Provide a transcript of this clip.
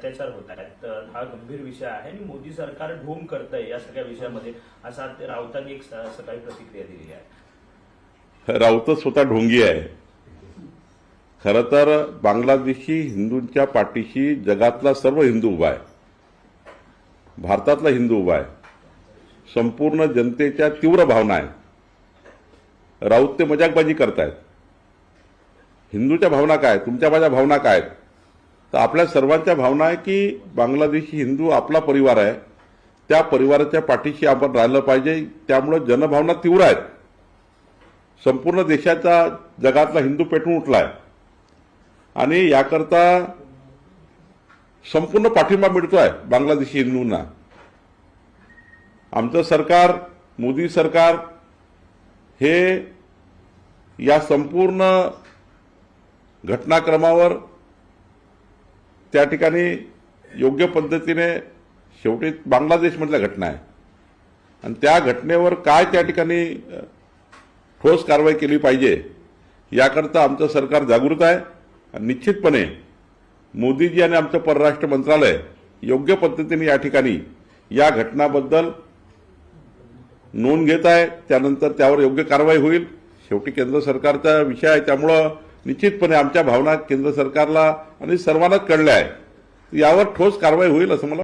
अत्याचार होत आहेत. तर हा गंभीर विषय आहे. आणि मोदी सरकार ढोंग करतंय या सगळ्या विषयामध्ये. असा ते राऊतांनी एक सकाळी प्रतिक्रिया दिली आहे. राऊत स्वतः ढोंगी आहे. खरं तर बांगलादेशी हिंदूंच्या पाठीशी जगातला सर्व हिंदू उभा आहे. भारतातला हिंदू उभा आहे. संपूर्ण जनतेच्या तीव्र भावना आहे. राऊत ते मजाकबाजी करतायत. हिंदूच्या भावना काय तुमच्या माझ्या भावना काय आहेत? तर आपल्या सर्वांच्या भावना आहे की बांगलादेशी हिंदू आपला परिवार आहे. त्या परिवाराच्या पाठीशी आपण राहिलं पाहिजे. त्यामुळे जनभावना तीव्र आहेत. संपूर्ण देशाचा जगातला हिंदू पेटून उठलाय. आणि याकरता संपूर्ण पाठिंबा मिळतोय बांगलादेशी हिंदूंना. आमचं सरकार मोदी सरकार हे या संपूर्ण घटनाक्रमावर त्या ठिकाणी योग्य पद्धतीने शेवटी बांगलादेशमधल्या घटना आहे. आणि त्या घटनेवर काय त्या ठिकाणी ठोस कारवाई केली पाहिजे याकरता आमचं सरकार जागृत आहे. आणि निश्चितपणे मोदीजी आणि आमचं परराष्ट्र मंत्रालय योग्य पद्धतीने या ठिकाणी या घटनाबद्दल नोंद घेत आहे. त्यानंतर त्यावर योग्य कारवाई होईल. शेवटी केंद्र सरकारचा विषय आहे. त्यामुळं निश्चितपणे आमच्या भावना केंद्र सरकारला आणि सर्वांनाच कळल्या आहे यावर ठोस कारवाई होईल असं मला